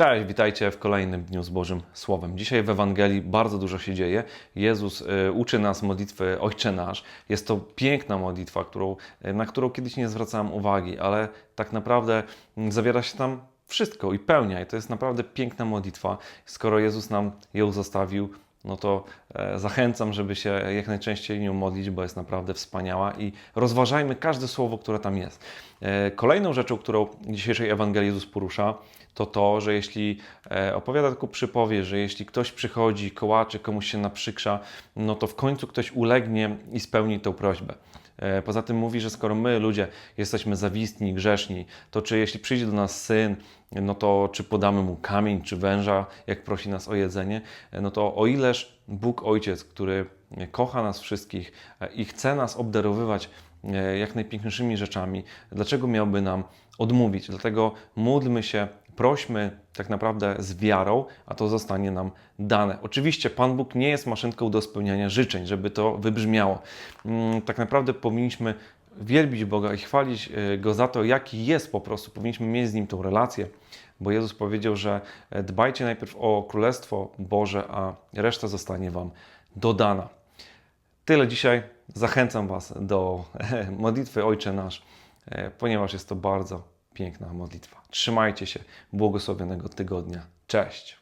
Cześć, witajcie w kolejnym dniu z Bożym Słowem. Dzisiaj w Ewangelii bardzo dużo się dzieje. Jezus y, uczy nas modlitwy Ojcze Nasz. Jest to piękna modlitwa, którą, y, na którą kiedyś nie zwracałem uwagi, ale tak naprawdę mm, zawiera się tam wszystko i pełnia. I to jest naprawdę piękna modlitwa. Skoro Jezus nam ją zostawił, no to zachęcam, żeby się jak najczęściej nią modlić, bo jest naprawdę wspaniała i rozważajmy każde słowo, które tam jest. E, Kolejną rzeczą, którą dzisiejszej Ewangelii Jezus porusza, to to, że jeśli e, opowiada taką przypowieść, że jeśli ktoś przychodzi, kołaczy, komuś się naprzykrza, no to w końcu ktoś ulegnie i spełni tę prośbę. E, Poza tym mówi, że skoro my, ludzie, jesteśmy zawistni, grzeszni, to czy jeśli przyjdzie do nas syn, no to czy podamy mu kamień, czy węża, jak prosi nas o jedzenie, E, no to o ileż Bóg Ojciec, który kocha nas wszystkich e, i chce nas obdarowywać e, jak najpiękniejszymi rzeczami, dlaczego miałby nam odmówić? Dlatego módlmy się, prośmy tak naprawdę z wiarą, a to zostanie nam dane. Oczywiście Pan Bóg nie jest maszynką do spełniania życzeń, żeby to wybrzmiało. Mm, Tak naprawdę powinniśmy wielbić Boga i chwalić e, Go za to, jaki jest po prostu. Powinniśmy mieć z Nim tą relację, bo Jezus powiedział, że e, dbajcie najpierw o Królestwo Boże, a reszta zostanie Wam dodana. Tyle dzisiaj. Zachęcam Was do modlitwy Ojcze Nasz, e, ponieważ jest to bardzo piękna modlitwa. Trzymajcie się. Błogosławionego tygodnia. Cześć.